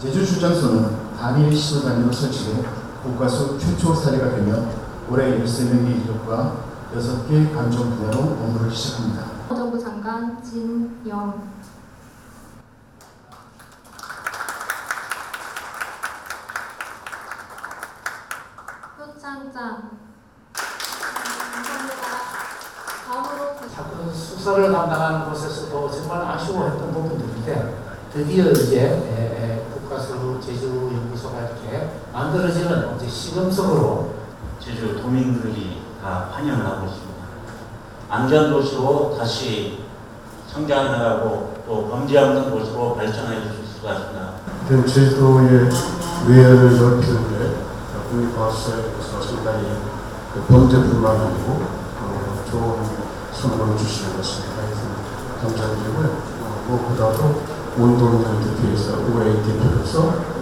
제주 출장소는 단일 시도 단위로 설치돼 국가수 최초 사례가 되며 올해 13명의 인력과 6개 관종 분야로 업무를 시작합니다. 정부 장관 진영 표창장 감사합니다. 다음으로 자꾸 수사를 담당하는 곳에서도 정말 아쉬워했던 부분들인데 드디어 이제 에, 에, 국가수 제주연구소가 이렇게 만들어지는 이제 시금석으로 제주 도민들이 다 환영을 하고 있습니다. 안전도시로 다시 성장해나가고 또 범죄 없는 도시로 발전해 주실 수가 있습니다. 지금 제주도의 외연을 넓히는데 국립과학사에서 상당히 그 범죄뿐만 아니고 어, 좋은 선물을 주시는 것을 감사드리고요. 어, 무엇보다도 운동인들 대표에서 의회 대표